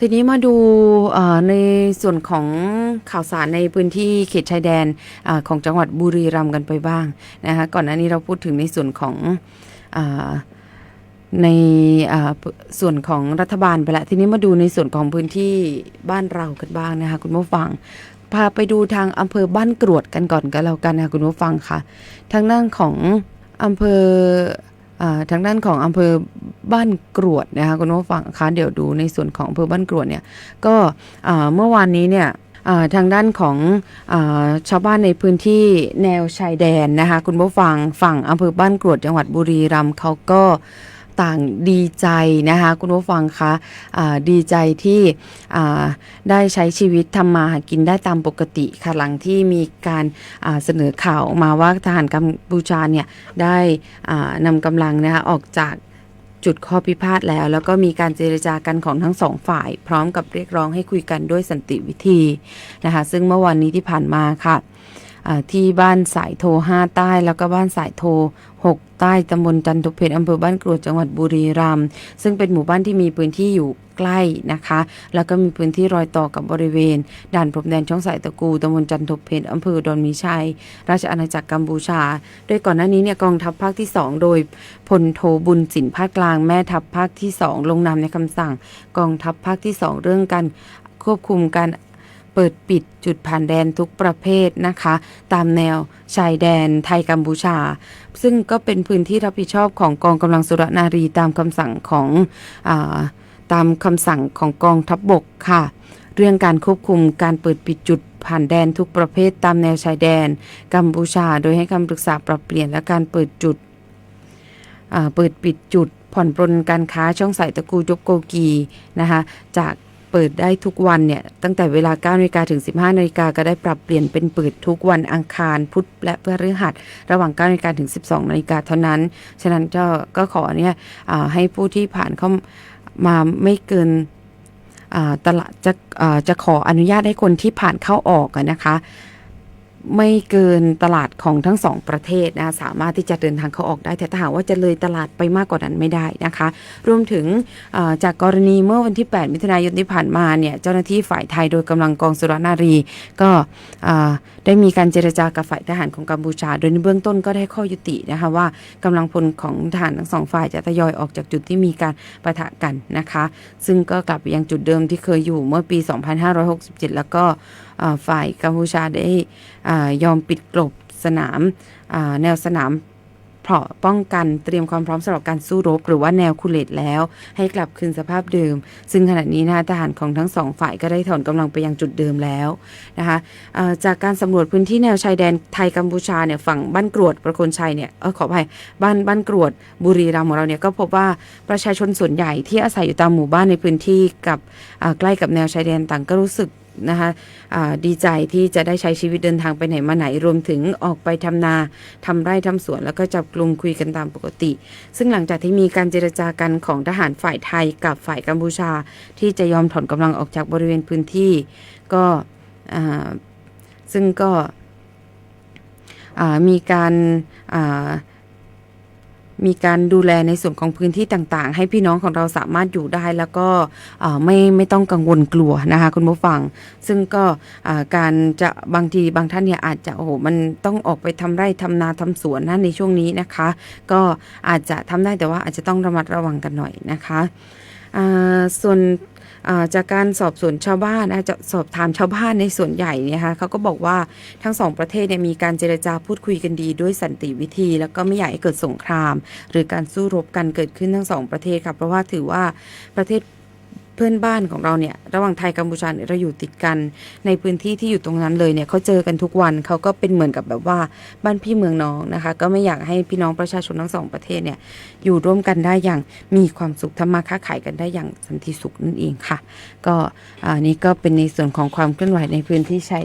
ทีนี้มาดูในส่วนของข่าวสารในพื้นที่เขตชายแดนอของจังหวัดบุรีรัมย์กันไปบ้างนะคะก่อนหน้านี้เราพูดถึงในส่วนของอในส่วนของรัฐบาลไปแล้วทีนี้มาดูในส่วนของพื้นที่บ้านเรากันบ้างนะคะคุณผู้ฟังพาไปดูทางอำเภอบ้านกรวดกันก่อนก็แล้วกันนะคะคุณผู้ฟังค่ะทางด้านของอำเภอ ทางด้านของอำเภอบ้านกรวดนะคะคุณผู้ฟังคะเดี๋ยวดูในส่วนของอำเภอบ้านกรวดเนี่ยก็เมื่อวานนี้เนี่ยทางด้านของอชาวบ้านในพื้นที่แนวชายแดนนะคะคุณผู้ฟังฝั่งอำเภอบ้านกรวดจังหวัดบุรีรัมย์เขาก็ ต่างดีใจนะคะคุณผู้ฟังคะดีใจที่ได้ใช้ชีวิตทำมาหากินได้ตามปกติค่ะหลังที่มีการเสนอข่าวมาว่าทหารกัมพูชาเนี่ยได้นำกำลังนะคะออกจากจุดข้อพิพาทแล้ว แล้วก็มีการเจรจากันของทั้งสองฝ่าย พร้อมกับเรียกร้องให้คุยกันด้วยสันติวิธีนะคะซึ่งเมื่อวันนี้ที่ผ่านมาค่ะ ที่บ้านสายโท5ใต้ แล้วก็บ้านสายโท6ใต้ตำบลจันทุเพชรอำเภอบ้านกรวดจังหวัดบุรีรัมย์ซึ่งเป็นหมู่บ้านที่มีพื้นที่อยู่ใกล้นะคะ แล้วก็มีพื้นที่รอยต่อกับบริเวณ ด่านพรมแดนช่องสายตะกูตำบลจันทบเพชรอำเภอดอนมีชัย ราชอาณาจักรกัมพูชา โดยก่อนหน้านี้เนี่ยกองทัพภาคที่ 2 โดยพลโทบุญสินภาคกลางแม่ทัพภาคที่ 2 ลงนามในคำสั่ง กองทัพภาคที่ 2 เรื่องการควบคุมการ เปิดปิดจุดผ่านแดนทุกประเภทนะคะ ตามแนวชายแดนไทยกัมพูชา ซึ่งก็เป็นพื้นที่รับผิดชอบของกองกำลังสุรนารีตามคำสั่งของอาตามคำสั่งของกองทัพบบกค่ะ เรื่องการควบคุมการเปิดปิดจุดผ่านแดนทุกประเภทตามแนวชายแดน กัมพูชา โดยให้คำปรึกษาปรับเปลี่ยนและการเปิดจุดเปิดปิดจุดผ่อนปรนการค้าช่องสายตะกูจบโกกีนะคะจาก เปิดได้ทุกวันเนี่ย ตั้งแต่เวลา9นาฬิกาถึง 15นาฬิกาก็ได้ปรับเปลี่ยนเป็นเปิดทุกวันอังคารพุธและพฤหัส ระหว่าง9นาฬิกาถึง 12นาฬิกาเท่านั้น ฉะนั้นก็ก็ขอเนี่ยให้ผู้ที่ผ่านเข้ามาไม่เกินตลาดจะจะขออนุญาตให้คนที่ผ่านเข้าออกนะคะ ไม่เกินตลาดของทั้งสองประเทศนะคะสามารถที่จะเดินทางเข้าออกได้ แต่ถ้าหากว่าจะเลยตลาดไปมากกว่านั้นไม่ได้นะคะ รวมถึงจากกรณีเมื่อวันที่ 8 มิถุนายนที่ผ่านมาเนี่ยเจ้าหน้าที่ฝ่ายไทยโดยกำลังกองสุรนารี ก็ได้มีการเจรจากับฝ่ายทหารของกัมพูชา โดยในเบื้องต้นก็ได้ข้อยุตินะคะว่ากำลังพลของทหารทั้งสองฝ่ายจะทยอยออกจากจุดที่มีการปะทะกันนะคะ ซึ่งก็กลับไปยังจุดเดิมที่เคยอยู่เมื่อปี 2567 แล้วก็ ฝ่ายกัมพูชาได้ยอมปิดกลบสนามแนวสนามเพาะป้องกันเตรียมความพร้อมสำหรับการสู้รบ หรือว่าแนวคูเลตแล้ว ให้กลับคืนสภาพเดิม ซึ่งขณะนี้นะคะทหารของทั้งสองฝ่ายก็ได้ถอนกำลังไปยังจุดเดิมแล้วนะคะจากการสำรวจพื้นที่แนวชายแดนไทยกัมพูชาเนี่ยฝั่งบ้านกรวดประโคนชัยเนี่ยเออขออภัยบ้านบ้านกรวดบุรีรัมย์ของเราเนี่ยก็พบว่าประชาชนส่วนใหญ่ที่อาศัยอยู่ตามหมู่บ้านในพื้นที่กับใกล้กับแนวชายแดนต่างก็รู้สึก นะคะอ่าดีใจที่จะได้ใช้ชีวิตเดินทางไปไหนมาไหนรวมถึงออกไปทำนาทำไร่ทำสวนแล้วก็จับกลุ่มคุยกันตามปกติ ซึ่งหลังจากที่มีการเจรจากันของทหารฝ่ายไทยกับฝ่ายกัมพูชา ที่จะยอมถอนกำลังออกจากบริเวณพื้นที่ ก็ซึ่งก็มีการ มีการดูแลในส่วนของพื้นที่ต่างๆ ให้พี่น้องของเราสามารถอยู่ได้แล้วก็ไม่ไม่ต้องกังวลกลัวนะคะคุณผู้ฟัง ซึ่งก็การจะบางทีบางท่านเนี่ยอาจจะโอ้โหมันต้องออกไปทำไร่ทำนาทำสวนนะในช่วงนี้นะคะ ก็อาจจะทำได้แต่ว่าอาจจะต้องระมัดระวังกันหน่อยนะคะส่วน จากการสอบสวนชาวบ้านนะจะสอบถามชาวบ้านในส่วนใหญ่เนี่ยนะคะเขาก็บอกว่าทั้งสองประเทศเนี่ยมีการเจรจาพูดคุยกันดีด้วยสันติวิธี แล้วก็ไม่อยากให้เกิดสงคราม หรือการสู้รบกันเกิดขึ้นทั้งสองประเทศค่ะเพราะว่าถือว่าประเทศ เพื่อนบ้านของเราเนี่ยระหว่างไทยกัมพูชาเนี่ยเราอยู่ติดกันในพื้นที่ที่อยู่ตรงนั้นเลยเนี่ยเขาเจอกันทุกวันเขาก็เป็นเหมือนกับแบบว่าบ้านพี่เมืองน้องนะคะ ก็ไม่อยากให้พี่น้องประชาชนทั้งสองประเทศเนี่ยอยู่ร่วมกันได้อย่างมีความสุขทำมาค้าขายกันได้อย่างสันติสุขนั่นเองค่ะ ก็อันนี้ก็เป็นในส่วนของความเคลื่อนไหวในพื้นที่ชาย